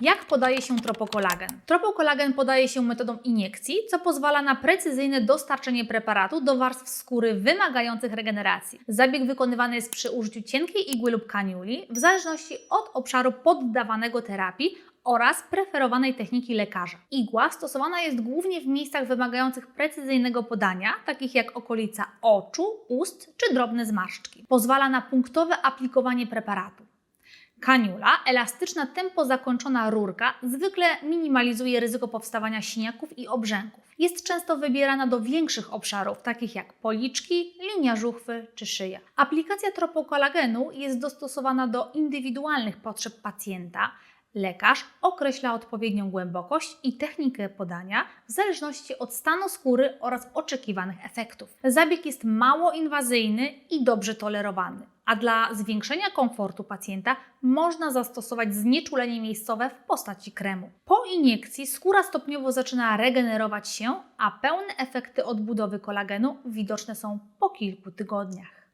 Jak podaje się tropokolagen? Tropokolagen podaje się metodą iniekcji, co pozwala na precyzyjne dostarczenie preparatu do warstw skóry wymagających regeneracji. Zabieg wykonywany jest przy użyciu cienkiej igły lub kaniuli, w zależności od obszaru poddawanego terapii oraz preferowanej techniki lekarza. Igła stosowana jest głównie w miejscach wymagających precyzyjnego podania, takich jak okolica oczu, ust czy drobne zmarszczki. Pozwala na punktowe aplikowanie preparatu. Kaniula, elastyczna tempo zakończona rurka, zwykle minimalizuje ryzyko powstawania siniaków i obrzęków. Jest często wybierana do większych obszarów, takich jak policzki, linia żuchwy czy szyja. Aplikacja tropokolagenu jest dostosowana do indywidualnych potrzeb pacjenta. Lekarz określa odpowiednią głębokość i technikę podania w zależności od stanu skóry oraz oczekiwanych efektów. Zabieg jest mało inwazyjny i dobrze tolerowany, a dla zwiększenia komfortu pacjenta można zastosować znieczulenie miejscowe w postaci kremu. Po iniekcji skóra stopniowo zaczyna regenerować się, a pełne efekty odbudowy kolagenu widoczne są po kilku tygodniach.